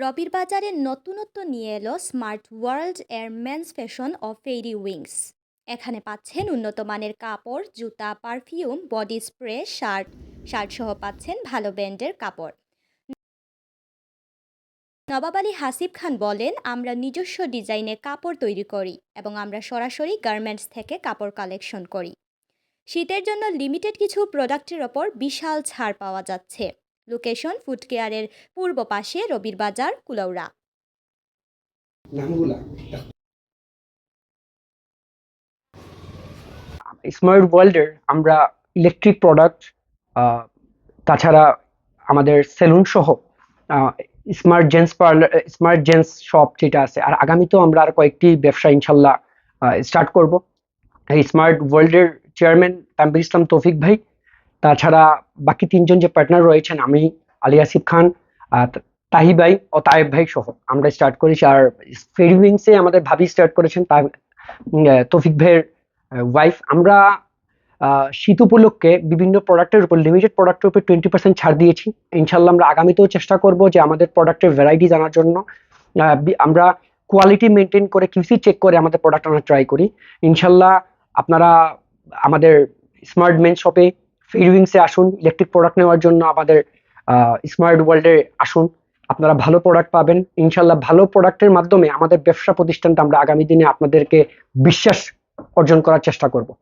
রবির বাজারে নতুনত্ব নিয়ে এলো স্মার্ট ওয়ার্ল্ড এর মেন্স ফ্যাশন ও ফেরি উইংস এখানে পাচ্ছেন উন্নত মানের কাপড়, জুতা perfume body spray shirt shirt সহ পাচ্ছেন ভালো ব্র্যান্ডের কাপড়। নবাব আলী হাসিব খান বলেন, আমরা নিজস্ব ডিজাইনে কাপড় তৈরি করি এবং আমরা সরাসরি গার্মেন্টস থেকে কাপড় কালেকশন করি। শীতের জন্য লিমিটেড কিছু প্রোডাক্টের ওপর বিশাল ছাড় পাওয়া যাচ্ছে। লোকেশন ফুড কেয়ারের পূর্ব পাশে রবির বাজার কুলাউড়া। স্মার্ট ওয়ার্ল্ডের আমরা ইলেকট্রিক প্রোডাক্ট তাছাড়া আমাদের সেলুন সহ smart gents parlour smart gents shop যেটা আছে আর আগামীতেও আমরা আর কয়েকটি ব্যবসা ইনশাল্লাহ স্টার্ট করব। এই স্মার্ট ওয়ার্ল্ডের চেয়ারম্যান তানবির ইসলাম তৌফিক ভাই। তাছাড়া বাকি তিনজন যে পার্টনার রয়েছেন, আমি আলী আসিফ খান তাহি ভাই ও তায়েব ভাই সহ। আমরা স্টার্ট করেছি আর ফেরি উইংসে আমাদের ভাবি স্টার্ট করেছেন তা তৌফিক ভাইয়ের ওয়াইফ আমরা শীত উপলক্ষে বিভিন্ন প্রোডাক্টের উপর লিমিটেড প্রোডাক্টের উপর টোয়েন্টি পার্সেন্ট ছাড় দিয়েছি। ইনশাল্লাহ আমরা আগামীতেও চেষ্টা করব যে আমাদের প্রোডাক্টের ভ্যারাইটি জানার জন্য। আমরা কোয়ালিটি মেনটেন করে কিউসি চেক করে আমাদের প্রোডাক্ট আমরা ট্রাই করি। ইনশাল্লাহ আপনারা আমাদের স্মার্ট মেন শপে ফিডউইংসে আসুন ইলেকট্রিক প্রোডাক্ট নেওয়ার জন্য আমাদের স্মার্ট ওয়ার্ল্ডে আসুন। আপনারা ভালো প্রোডাক্ট পাবেন। ইনশাল্লাহ ভালো প্রোডাক্টের মাধ্যমে আমাদের ব্যবসা প্রতিষ্ঠানটা আমরা আগামী দিনে আপনাদেরকে বিশ্বাস অর্জন করার চেষ্টা করব।